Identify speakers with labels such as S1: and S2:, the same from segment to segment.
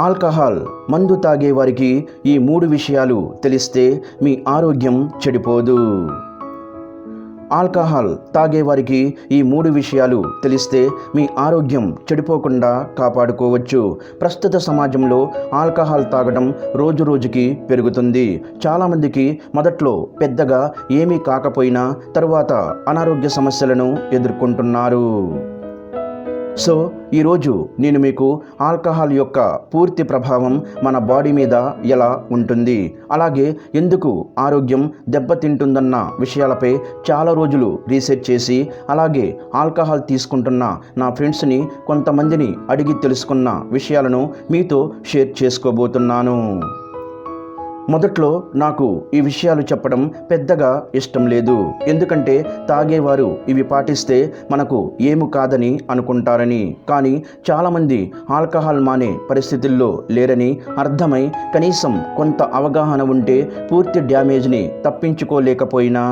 S1: Alcohol మందు తాగే వారికి ఈ మూడు విషయాలు తెలిస్తే మీ ఆరోగ్యం చెడిపోదు. ఆల్కహాల్ తాగేవారికి ఈ మూడు విషయాలు తెలిస్తే మీ ఆరోగ్యం చెడిపోకుండా కాపాడుకోవచ్చు. ప్రస్తుత సమాజంలో ఆల్కహాల్ తాగడం రోజు రోజుకి పెరుగుతుంది. చాలామందికి మొదట్లో పెద్దగా ఏమీ కాకపోయినా తరువాత అనారోగ్య సమస్యలను ఎదుర్కొంటున్నారు. సో ఈరోజు నేను మీకు ఆల్కహాల్ యొక్క పూర్తి ప్రభావం మన బాడీ మీద ఎలా ఉంటుంది అలాగే ఎందుకు ఆరోగ్యం దెబ్బతింటుందన్న విషయాలపై చాలా రోజులు రీసెర్చ్ చేసి అలాగే ఆల్కహాల్ తీసుకుంటున్న నా ఫ్రెండ్స్ని కొంతమందిని అడిగి తెలుసుకున్న విషయాలను మీతో షేర్ చేసుకోబోతున్నాను. మొదట్లో నాకు ఈ విషయాలు చెప్పడం పెద్దగా ఇష్టం లేదు. ఎందుకంటే తాగేవారు ఇవి పాటిస్తే మనకు ఏమి కాదని అనుకుంటారని. కానీ చాలామంది ఆల్కహాల్ మానే పరిస్థితుల్లో లేరని అర్థమై కనీసం కొంత అవగాహన ఉంటే పూర్తి డ్యామేజ్ని తప్పించుకోలేకపోయినా.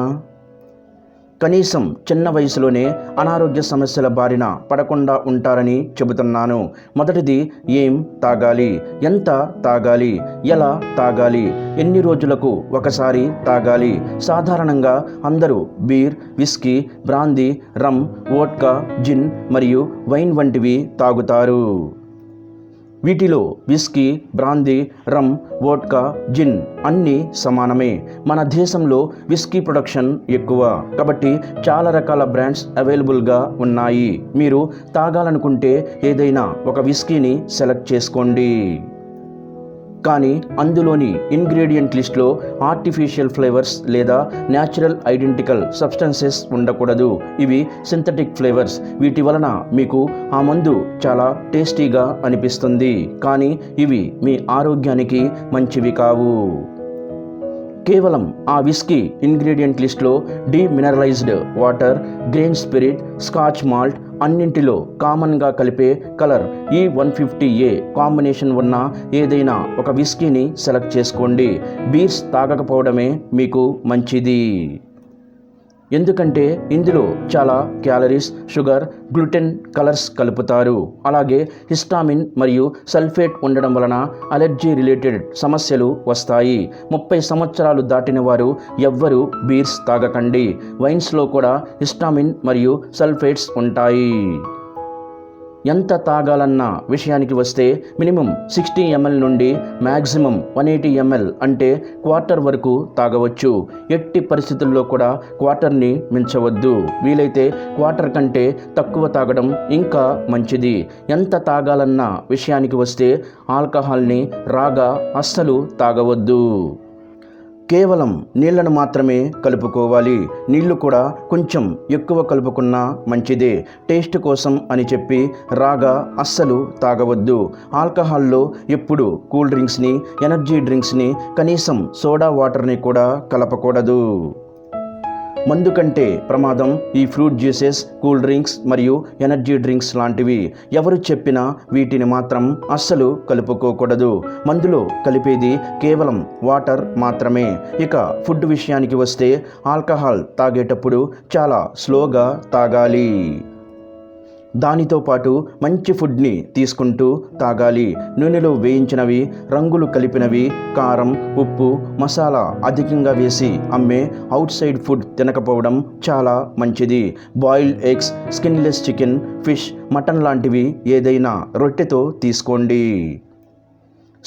S1: కనీసం చిన్న వయసులోనే అనారోగ్య సమస్యల బారిన పడకుండా ఉంటారని చెబుతున్నాను. మొదటిది ఏం తాగాలి? ఎంత తాగాలి? ఎలా తాగాలి? ఎన్ని రోజులకు ఒకసారి తాగాలి? సాధారణంగా అందరూ beer whisky brandy rum vodka gin మరియు వైన్ వంటివి తాగుతారు. వీటిలో whisky brandy rum vodka gin అన్నీ సమానమే. మన దేశంలో విస్కీ ప్రొడక్షన్ ఎక్కువ. కాబట్టి చాలా రకాల బ్రాండ్స్ అవైలబుల్గా ఉన్నాయి. మీరు తాగాలనుకుంటే ఏదైనా ఒక విస్కీని సెలెక్ట్ చేసుకోండి. కానీ అందులోని ఇంగ్రీడియంట్ లిస్ట్లో ఆర్టిఫిషియల్ ఫ్లేవర్స్ లేదా న్యాచురల్ ఐడెంటికల్ సబ్స్టెన్సెస్ ఉండకూడదు. ఇవి సింథటిక్ ఫ్లేవర్స్ వీటి వలన మీకు ఆ మందు చాలా టేస్టీగా అనిపిస్తుంది. కానీ ఇవి మీ ఆరోగ్యానికి మంచివి కావు. కేవలం ఆ విస్కీ ఇంగ్రీడియంట్ లిస్ట్లో demineralised water grain spirit scotch malt అన్నింటిలో కామన్గా కలిపే కలర్ ఈ వన్ ఫిఫ్టీ ఏ కాంబినేషన్ ఉన్న ఏదైనా ఒక విస్కీని సెలెక్ట్ చేసుకోండి. బీర్స్ తాగకపోవడమే మీకు మంచిది. ఎందుకంటే ఇందులో చాలా క్యాలరీస్ షుగర్ గ్లూటెన్ కలర్స్ కలుపుతారు. అలాగే హిస్టామిన్ మరియు సల్ఫేట్ ఉండడం వలన అలర్జీ రిలేటెడ్ సమస్యలు వస్తాయి. ముప్పై సంవత్సరాలు దాటిన వారు ఎవ్వరూ బీర్స్ తాగకండి. వైన్స్లో కూడా హిస్టామిన్ మరియు సల్ఫేట్స్ ఉంటాయి. ఎంత తాగాలన్న విషయానికి వస్తే మినిమం సిక్స్టీ ఎంఎల్ నుండి మ్యాక్సిమం వన్ ఎయిటీ ఎంఎల్ అంటే క్వార్టర్ వరకు తాగవచ్చు. ఎట్టి పరిస్థితుల్లో కూడా క్వార్టర్ని మించవద్దు. వీలైతే క్వార్టర్ కంటే తక్కువ తాగడం ఇంకా మంచిది. ఎంత తాగాలన్న విషయానికి వస్తే ఆల్కహాల్ని రాగా అస్సలు తాగవద్దు. కేవలం నీళ్ళను మాత్రమే కలుపుకోవాలి. నీళ్ళు కూడా కొంచెం ఎక్కువ కలుపుకున్నా మంచిదే. టేస్ట్ కోసం అని చెప్పి రాగా అస్సలు తాగవద్దు. ఆల్కహాల్లో ఎప్పుడు కూల్ డ్రింక్స్ని ఎనర్జీ డ్రింక్స్ని కనీసం సోడా వాటర్ని కూడా కలపకూడదు. మందు కంటే ప్రమాదం ఈ ఫ్రూట్ జ్యూసెస్ కూల్ డ్రింక్స్ మరియు ఎనర్జీ డ్రింక్స్ లాంటివి ఎవరు చెప్పినా వీటిని మాత్రం అస్సలు కలుపుకోకూడదు. మందులో కలిపేది కేవలం వాటర్ మాత్రమే. ఇక ఫుడ్ విషయానికి వస్తే ఆల్కహాల్ తాగేటప్పుడు చాలా స్లోగా తాగాలి. దానితో పాటు మంచి ఫుడ్ని తీసుకుంటూ తాగాలి. నూనెలో వేయించినవి రంగులు కలిపినవి కారం ఉప్పు మసాలా అధికంగా వేసి అమ్మే అవుట్ సైడ్ ఫుడ్ తినకపోవడం చాలా మంచిది. Boiled eggs skinless chicken fish mutton లాంటివి ఏదైనా రొట్టెతో తీసుకోండి.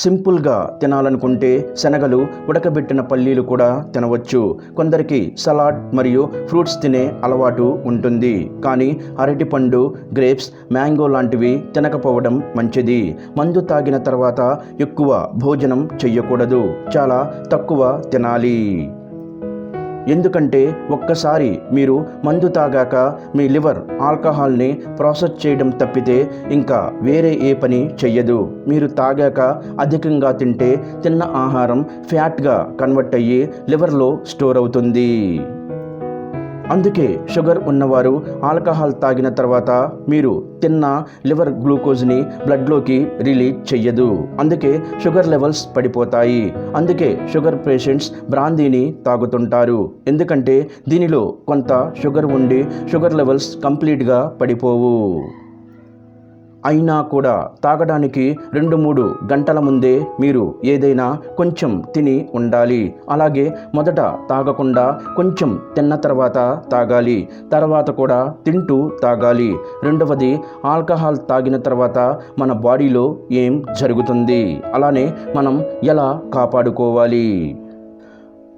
S1: సింపుల్గా తినాలనుకుంటే శనగలు ఉడకబెట్టిన పల్లీలు కూడా తినవచ్చు. కొందరికి సలాడ్ మరియు ఫ్రూట్స్ తినే అలవాటు ఉంటుంది. కానీ అరటిపండు గ్రేప్స్ మ్యాంగో లాంటివి తినకపోవడం మంచిది. మందు తాగిన తర్వాత ఎక్కువ భోజనం చెయ్యకూడదు. చాలా తక్కువ తినాలి. ఎందుకంటే ఒక్కసారి మీరు మందు తాగాక మీ లివర్ ఆల్కహాల్ని ప్రాసెస్ చేయడం తప్పితే ఇంకా వేరే ఏ పని చెయ్యదు. మీరు తాగాక అధికంగా తింటే తిన్న ఆహారం ఫ్యాట్గా కన్వర్ట్ అయ్యి లివర్లో స్టోర్ అవుతుంది. అందుకే షుగర్ ఉన్నవారు ఆల్కహాల్ తాగిన తర్వాత మీరు తిన్న లివర్ గ్లూకోజ్ని బ్లడ్లోకి రిలీజ్ చెయ్యదు. అందుకే షుగర్ లెవెల్స్ పడిపోతాయి. అందుకే షుగర్ పేషెంట్స్ బ్రాందీని తాగుతుంటారు. ఎందుకంటే దీనిలో కొంత షుగర్ ఉండి షుగర్ లెవెల్స్ కంప్లీట్గా పడిపోవు. అయినా కూడా తాగడానికి రెండు మూడు గంటల ముందే మీరు ఏదైనా కొంచెం తిని ఉండాలి. అలాగే మొదట తాగకుండా కొంచెం తిన్న తర్వాత తాగాలి. తర్వాత కూడా తింటూ తాగాలి. రెండవది ఆల్కహాల్ తాగిన తర్వాత మన బాడీలో ఏం జరుగుతుంది? అలానే మనం ఎలా కాపాడుకోవాలి?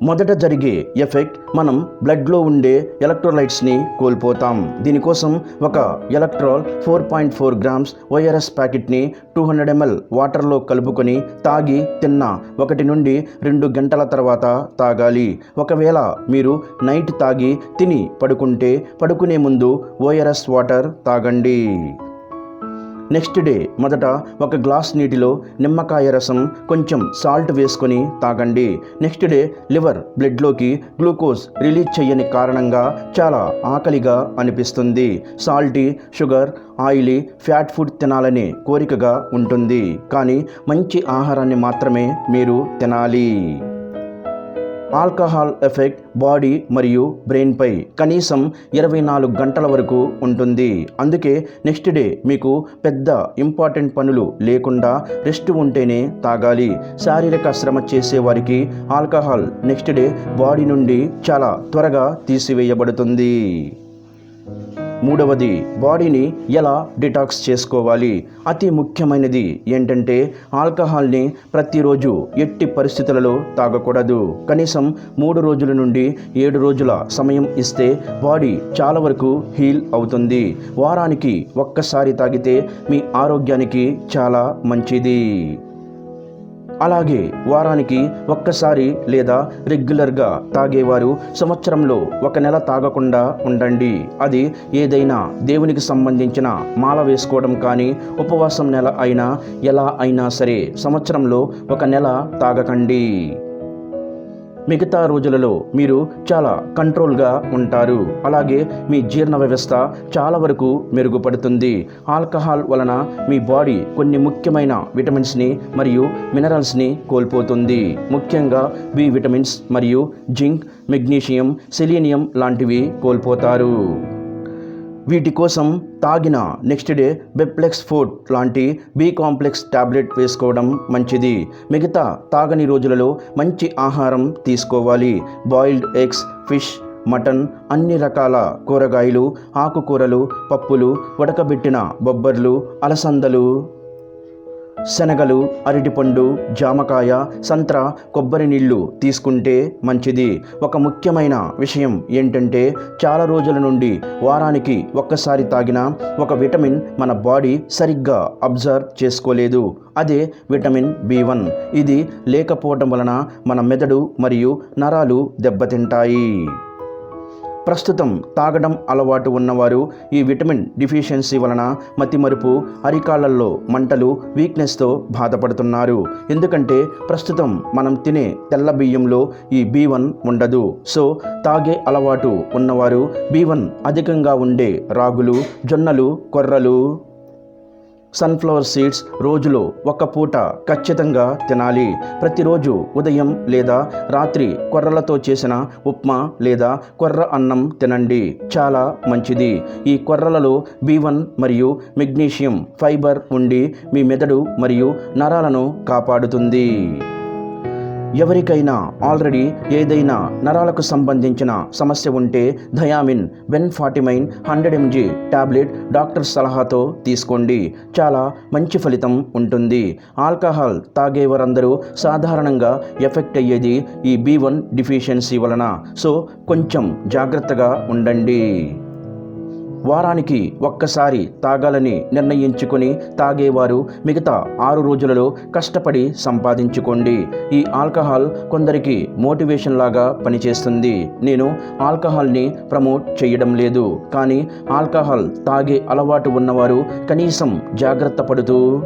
S1: మొదట జరిగే ఎఫెక్ట్ మనం బ్లడ్లో ఉండే ఎలక్ట్రోలైట్స్ని కోల్పోతాం. దీనికోసం ఒక Electral four point four grams ORS ప్యాకెట్ని two hundred ML వాటర్లో కలుపుకొని తాగి తిన్న ఒకటి నుండి రెండు గంటల తర్వాత తాగాలి. ఒకవేళ మీరు నైట్ తాగి తిని పడుకుంటే పడుకునే ముందు ఓఆర్ఎస్ వాటర్ తాగండి. నెక్స్ట్ డే మొదట ఒక గ్లాస్ నీటిలో నిమ్మకాయ రసం కొంచెం సాల్ట్ వేసుకొని తాగండి. నెక్స్ట్ డే లివర్ బ్లడ్లోకి గ్లూకోజ్ రిలీజ్ చేయని కారణంగా చాలా ఆకలిగా అనిపిస్తుంది. Salty sugar oily fat food తినాలనే కోరికగా ఉంటుంది. కానీ మంచి ఆహారాన్ని మాత్రమే మీరు తినాలి. ఆల్కహాల్ ఎఫెక్ట్ బాడీ మరియు బ్రెయిన్పై కనీసం ఇరవై నాలుగు గంటల వరకు ఉంటుంది. అందుకే నెక్స్ట్ డే మీకు పెద్ద ఇంపార్టెంట్ పనులు లేకుండా రెస్ట్ ఉంటేనే తాగాలి. శారీరక శ్రమ చేసేవారికి ఆల్కహాల్ నెక్స్ట్ డే బాడీ నుండి చాలా త్వరగా తీసివేయబడుతుంది. మూడవది బాడీని ఎలా డిటాక్స్ చేసుకోవాలి? అతి ముఖ్యమైనది ఏంటంటే ఆల్కహాల్ని ప్రతిరోజు ఎట్టి పరిస్థితులలో తాగకూడదు. కనీసం మూడు రోజుల నుండి ఏడు రోజుల సమయం ఇస్తే బాడీ చాలా వరకు హీల్ అవుతుంది. వారానికి ఒక్కసారి తాగితే మీ ఆరోగ్యానికి చాలా మంచిది. అలాగే వారానికి ఒక్కసారి లేదా రెగ్యులర్గా తాగేవారు సంవత్సరంలో ఒక నెల తాగకుండా ఉండండి. అది ఏదైనా దేవునికి సంబంధించిన మాల వేసుకోవడం కానీ ఉపవాసం నెల అయినా ఎలా అయినా సరే సంవత్సరంలో ఒక నెల తాగకండి. మిగతా రోజులలో మీరు చాలా కంట్రోల్గా ఉంటారు. అలాగే మీ జీర్ణ వ్యవస్థ చాలా వరకు మెరుగుపడుతుంది. ఆల్కహాల్ వలన మీ బాడీ కొన్ని ముఖ్యమైన విటమిన్స్ని మరియు మినరల్స్ని కోల్పోతుంది. ముఖ్యంగా బి విటమిన్స్ మరియు జింక్ మెగ్నీషియం సెలీనియం లాంటివి కోల్పోతారు. వీటి కోసం తాగిన నెక్స్ట్ డే బెప్లెక్స్ ఫుడ్ లాంటి బి కాంప్లెక్స్ టాబ్లెట్ వేసుకోవడం మంచిది. మిగతా తాగని రోజులలో మంచి ఆహారం తీసుకోవాలి. బాయిల్డ్ ఎగ్స్ ఫిష్ మటన్ అన్ని రకాల కూరగాయలు ఆకుకూరలు పప్పులు ఉడకబెట్టిన బొబ్బర్లు అలసందలు శనగలు అరటిపండు జామకాయ సంత్ర కొబ్బరి నీళ్ళు తీసుకుంటే మంచిది. ఒక ముఖ్యమైన విషయం ఏంటంటే చాలా రోజుల నుండి వారానికి ఒక్కసారి తాగిన ఒక విటమిన్ మన బాడీ సరిగ్గా అబ్జర్వ్ చేసుకోలేదు. అదే విటమిన్ బి వన్. ఇది లేకపోవటం వలన మన మెదడు మరియు నరాలు దెబ్బతింటాయి. ప్రస్తుతం తాగడం అలవాటు ఉన్నవారు ఈ విటమిన్ డిఫిషియన్సీ వలన మతిమరుపు అరికాళ్ళల్లో మంటలు వీక్నెస్తో బాధపడుతున్నారు. ఎందుకంటే ప్రస్తుతం మనం తినే తెల్ల బియ్యంలో ఈ బి వన్ ఉండదు. సో తాగే అలవాటు ఉన్నవారు బి వన్ అధికంగా ఉండే రాగులు జొన్నలు కొర్రలు సన్ఫ్లవర్ సీడ్స్ రోజులో ఒక పూట ఖచ్చితంగా తినాలి. ప్రతిరోజు ఉదయం లేదా రాత్రి కొర్రలతో చేసిన ఉప్మా లేదా కొర్ర అన్నం తినండి. చాలా మంచిది. ఈ కొర్రలలో బి వన్ మరియు మెగ్నీషియం ఫైబర్ ఉండి మీ మెదడు మరియు నరాలను కాపాడుతుంది. ఎవరికైనా ఆల్రెడీ ఏదైనా నరాలకు సంబంధించిన సమస్య ఉంటే thiamine forty fortimine hundred MG tablet doctor సలహాతో తీసుకోండి. చాలా మంచి ఫలితం ఉంటుంది. ఆల్కహాల్ తాగేవారందరూ సాధారణంగా ఎఫెక్ట్ అయ్యేది ఈ బి వన్ డిఫిషియన్సీ వలన. సో కొంచెం జాగ్రత్తగా ఉండండి. వారానికి ఒక్కసారి తాగాలని నిర్ణయించుకుని తాగేవారు మిగతా ఆరు రోజులలో కష్టపడి సంపాదించుకోండి. ఈ ఆల్కహాల్ కొందరికి మోటివేషన్ లాగా పనిచేస్తుంది. నేను ఆల్కహాల్ని ప్రమోట్ చేయడం లేదు. కానీ ఆల్కహాల్ తాగే అలవాటు ఉన్నవారు కనీసం జాగ్రత్త పడుతూ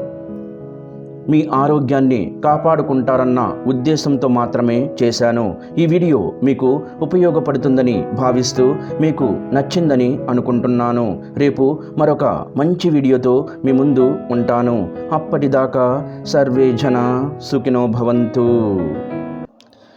S1: మీ ఆరోగ్యాన్ని కాపాడుకుంటారన్న ఉద్దేశంతో మాత్రమే చేశాను. ఈ వీడియో మీకు ఉపయోగపడుతుందని భావిస్తూ మీకు నచ్చిందని అనుకుంటున్నాను. రేపు మరొక మంచి వీడియోతో మీ ముందు ఉంటాను. అప్పటిదాకా సర్వే జన సుఖినో భవంతు.